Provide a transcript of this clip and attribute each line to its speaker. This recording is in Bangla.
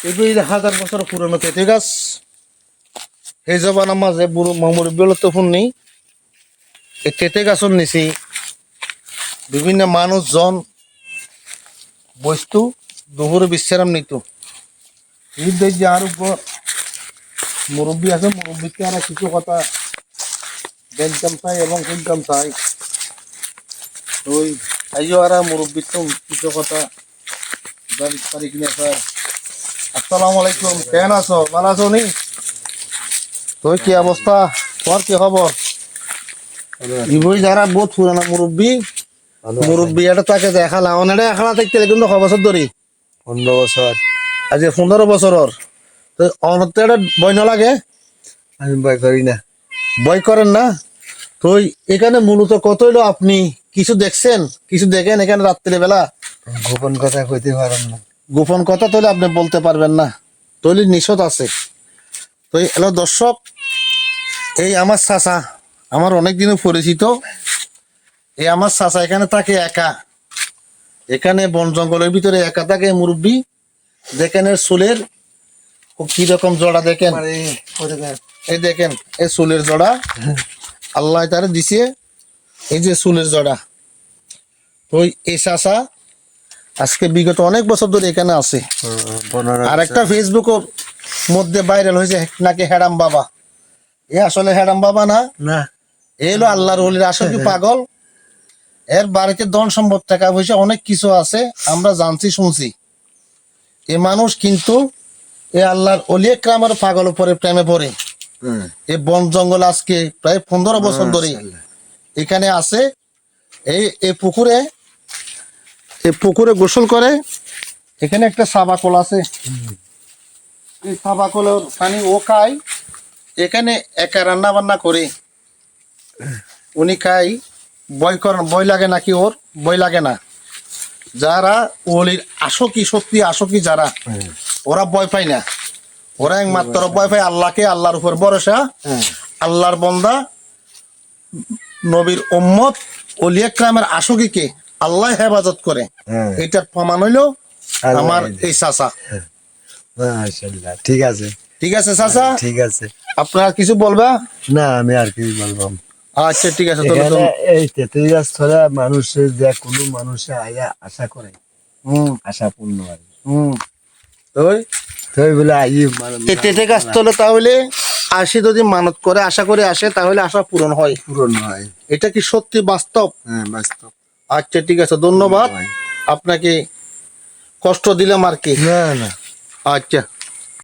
Speaker 1: এগুলো হাজার বছর পুরনো তেতে গাছ এই জবানা মাঝে বুড়ো মামুর বেলত ফোন নেই এই তেতে গাছর নিচে বিভিন্ন মানুষজন বস্তু দুপুরে বিশ্রাম নিত এই যে আর উপর মুরব্বী আছে মুরব্বীকে আর কিছু কথা বেনকাম চাই এবং ইনকাম চাই ওই আইও আর মুরব্বী তো কিছু কথা পারি কিনা স্যার আসসালামু আলাইকুম। কেন আছো? ভালো আছো নি? তোর কি অবস্থা? তোর কি খবর? ইবই যারা বহুত পুরানা মুরব্বী। মুরব্বী এটা তাকে দেখালাম অনেকটা এখানা থাকতে কিন্তু ছ বছর ধরে।
Speaker 2: পনেরো বছর।
Speaker 1: আজ পনেরো বছরের তো অনত এটা বই লাগে
Speaker 2: আমি ভয় করি না।
Speaker 1: বই করেন না? তো এখানে মূলত কত হইল আপনি? কিছু দেখছেন? কিছু দেখেন এখানে রাত্রে বেলা
Speaker 2: গোপন কথা কইতে পারেন না।
Speaker 1: গোপন কথা তাহলে আপনি বলতে পারবেন না। তৈলি নিষেধ আছে। তো এলো দর্শক এই আমার চাচা আমার অনেক দিনও পরিচিত। এই আমার চাচা এখানে থাকে একা। এখানে বন জঙ্গলের ভিতরে একা থাকে মুরব্বী। দেখেন এর চুলের কি রকম জোড়া দেখেন। এই দেখেন এই চুলের জোড়া। আল্লাহ তারে দিছে এই যে চুলের জোড়া। ওই এই চাচা আজকে বিগত অনেক বছর ধরে এখানে আছে। আর একটা ফেসবুকের মধ্যে ভাইরাল হয়েছে নাকি হেরাম বাবা। এ আসলে হেরাম বাবা না?
Speaker 2: না।
Speaker 1: এ হলো আল্লাহর হলির আসলে পাগল? এর বাড়িতে ধন সম্পদ টাকা পয়সা অনেক কিছু আছে আমরা জানছি শুনছি। এ মানুষ কিন্তু এ আল্লাহর অলিয়ে ক্রামের পাগল উপরে প্রেমে পড়ে। এ বন জঙ্গল আজকে প্রায় পনেরো বছর ধরে এখানে আছে। এই এ পুকুরে এই পুকুরে গোসল করে। এখানে একটা সাবাকল আছে। এই সাবাকলের পানি ও খায়। এখানে একা রান্না বান্না করে। উনি খাই বই করেন বই লাগে নাকি ওর? বই লাগে না। যারা ওলির আসকি সত্যি আসকি যারা, ওরা ভয় পায় না। ওরা একমাত্র ভয় পায় আল্লাহকে, আল্লাহর উপর ভরসা। আল্লাহর বন্দা, নবীর উম্মত অলিয়া ক্রামের আশকিকে আল্লাহ হেফাজত করে।
Speaker 2: হুম।
Speaker 1: এটার প্রমাণ হইল আমার
Speaker 2: এই-
Speaker 1: চাচা।
Speaker 2: ঠিক আছে।
Speaker 1: ঠিক আছে চাচা?
Speaker 2: ঠিক আছে।
Speaker 1: আপনার কিছু বলবা?
Speaker 2: না আমি আর কি বলব।
Speaker 1: আচ্ছা ঠিক আছে তাহলে
Speaker 2: এই তেতুই গাছ ছড়া মানুষের যে কোনো মানুষে আয়া আশা করে।
Speaker 1: হুম।
Speaker 2: আশা পূর্ণ হয়
Speaker 1: হুম।
Speaker 2: বলে আই
Speaker 1: তেতে গাছ তোলে তাহলে আসে যদি মানত করে আশা করে আসে তাহলে আশা পূরণ হয়।
Speaker 2: পূরণ হয়।
Speaker 1: এটা কি সত্যি বাস্তব?
Speaker 2: হ্যাঁ বাস্তব।
Speaker 1: আচ্ছা ঠিক আছে ধন্যবাদ।
Speaker 2: হয়।
Speaker 1: আপনাকে কষ্ট দিলাম আর কি।
Speaker 2: না না।
Speaker 1: আচ্ছা।